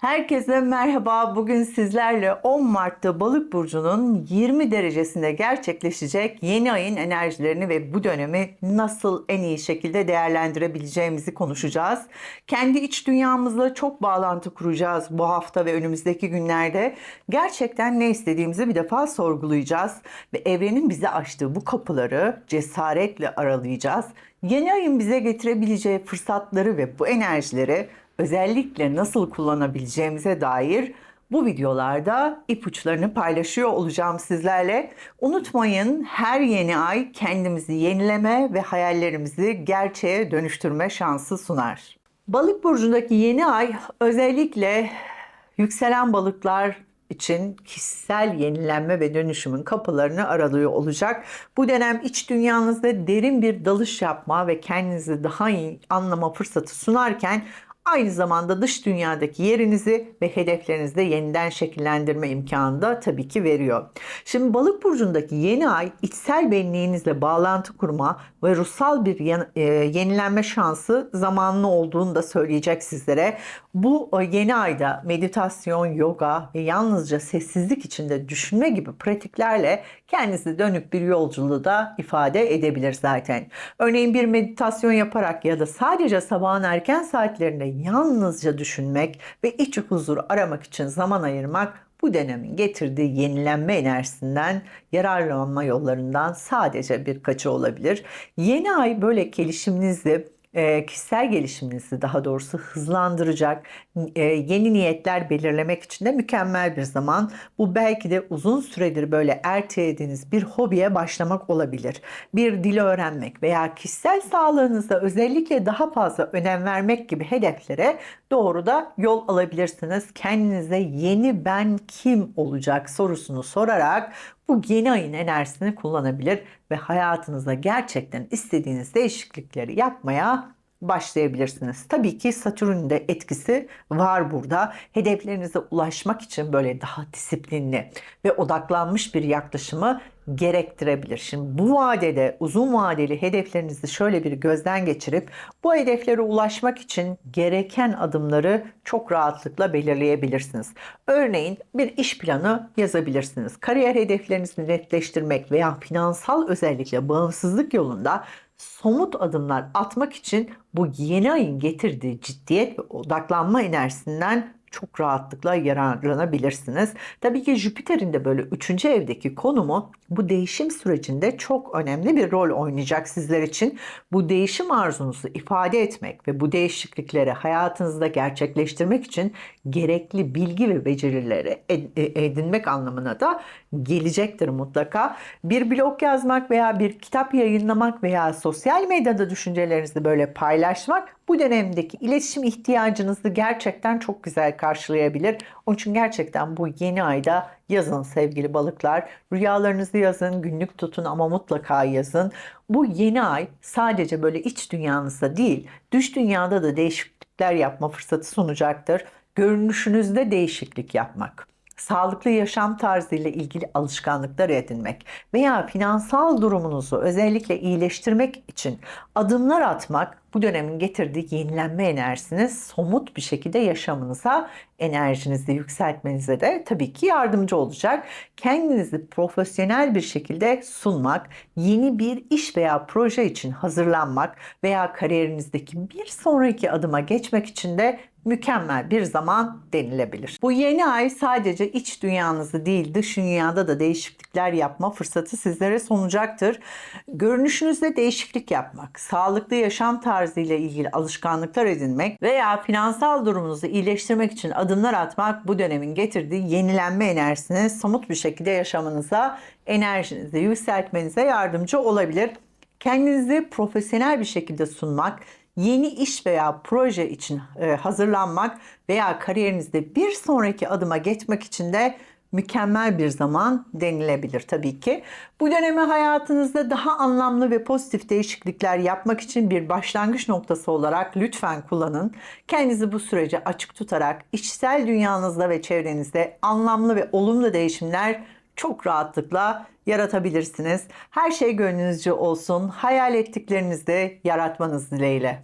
Herkese merhaba. Bugün sizlerle 10 Mart'ta Balık burcunun 20 derecesinde gerçekleşecek yeni ayın enerjilerini ve bu dönemi nasıl en iyi şekilde değerlendirebileceğimizi konuşacağız. Kendi iç dünyamızla çok bağlantı kuracağız bu hafta ve önümüzdeki günlerde. Gerçekten ne istediğimizi bir defa sorgulayacağız ve evrenin bize açtığı bu kapıları cesaretle aralayacağız. Yeni ayın bize getirebileceği fırsatları ve bu enerjileri özellikle nasıl kullanabileceğimize dair bu videolarda ipuçlarını paylaşıyor olacağım sizlerle. Unutmayın her yeni ay kendimizi yenileme ve hayallerimizi gerçeğe dönüştürme şansı sunar. Balık burcundaki yeni ay özellikle yükselen balıklar için kişisel yenilenme ve dönüşümün kapılarını aralıyor olacak. Bu dönem iç dünyanızda derin bir dalış yapma ve kendinizi daha iyi anlama fırsatı sunarken Aynı zamanda dış dünyadaki yerinizi ve hedeflerinizi de yeniden şekillendirme imkanı da tabii ki veriyor. Şimdi balık burcundaki yeni ay içsel benliğinizle bağlantı kurma ve ruhsal bir e, yenilenme şansı zamanlı olduğunu da söyleyecek sizlere. Bu yeni ayda meditasyon, yoga ve yalnızca sessizlik içinde düşünme gibi pratiklerle kendinizi dönük bir yolculuğu da ifade edebilir zaten. Örneğin bir meditasyon yaparak ya da sadece sabahın erken saatlerinde yalnızca düşünmek ve iç huzur aramak için zaman ayırmak bu dönemin getirdiği yenilenme enerjisinden yararlanma yollarından sadece birkaçı olabilir. Yeni ay böyle gelişiminizi e, kişisel gelişiminizi daha doğrusu hızlandıracak e, yeni niyetler belirlemek için de mükemmel bir zaman. Bu belki de uzun süredir böyle ertelediğiniz bir hobiye başlamak olabilir. Bir dil öğrenmek veya kişisel sağlığınıza özellikle daha fazla önem vermek gibi hedeflere doğru da yol alabilirsiniz. Kendinize yeni ben kim olacak sorusunu sorarak bu yeni ayın enerjisini kullanabilir ve hayatınızda gerçekten istediğiniz değişiklikleri yapmaya başlayabilirsiniz. Tabii ki Satürn'ün de etkisi var burada. Hedeflerinize ulaşmak için böyle daha disiplinli ve odaklanmış bir yaklaşımı gerektirebilir. Şimdi bu vadede uzun vadeli hedeflerinizi şöyle bir gözden geçirip bu hedeflere ulaşmak için gereken adımları çok rahatlıkla belirleyebilirsiniz. Örneğin bir iş planı yazabilirsiniz. Kariyer hedeflerinizi netleştirmek veya finansal özellikle bağımsızlık yolunda somut adımlar atmak için bu yeni ayın getirdiği ciddiyet ve odaklanma enerjisinden çok rahatlıkla yararlanabilirsiniz. Tabii ki Jüpiter'in de böyle 3. evdeki konumu bu değişim sürecinde çok önemli bir rol oynayacak sizler için. Bu değişim arzunuzu ifade etmek ve bu değişiklikleri hayatınızda gerçekleştirmek için gerekli bilgi ve becerileri e, edinmek anlamına da gelecektir mutlaka. Bir blog yazmak veya bir kitap yayınlamak veya sosyal medyada düşüncelerinizi böyle paylaşmak bu dönemdeki iletişim ihtiyacınızı gerçekten çok güzel karşılayabilir. Onun için gerçekten bu yeni ayda yazın sevgili balıklar. Rüyalarınızı yazın, günlük tutun ama mutlaka yazın. Bu yeni ay sadece böyle iç dünyanızda değil, dış dünyada da değişiklikler yapma fırsatı sunacaktır. Görünüşünüzde değişiklik yapmak sağlıklı yaşam tarzı ile ilgili alışkanlıklar edinmek veya finansal durumunuzu özellikle iyileştirmek için adımlar atmak bu dönemin getirdiği yenilenme enerjisini somut bir şekilde yaşamınıza, enerjinizi yükseltmenize de tabii ki yardımcı olacak. Kendinizi profesyonel bir şekilde sunmak, yeni bir iş veya proje için hazırlanmak veya kariyerinizdeki bir sonraki adıma geçmek için de mükemmel bir zaman denilebilir. Bu yeni ay sadece iç dünyanızı değil dış dünyada da değişiklikler yapma fırsatı sizlere sunacaktır. Görünüşünüzde değişiklik yapmak, sağlıklı yaşam tarzı ile ilgili alışkanlıklar edinmek veya finansal durumunuzu iyileştirmek için adımlar atmak bu dönemin getirdiği yenilenme enerjisini somut bir şekilde yaşamınıza, enerjinizi yükseltmenize yardımcı olabilir. Kendinizi profesyonel bir şekilde sunmak, yeni iş veya proje için e, hazırlanmak veya kariyerinizde bir sonraki adıma geçmek için de mükemmel bir zaman denilebilir tabii ki. Bu dönemi hayatınızda daha anlamlı ve pozitif değişiklikler yapmak için bir başlangıç noktası olarak lütfen kullanın. Kendinizi bu sürece açık tutarak içsel dünyanızda ve çevrenizde anlamlı ve olumlu değişimler çok rahatlıkla yaratabilirsiniz. Her şey gönlünüzce olsun. Hayal ettiklerinizi yaratmanız dileğiyle.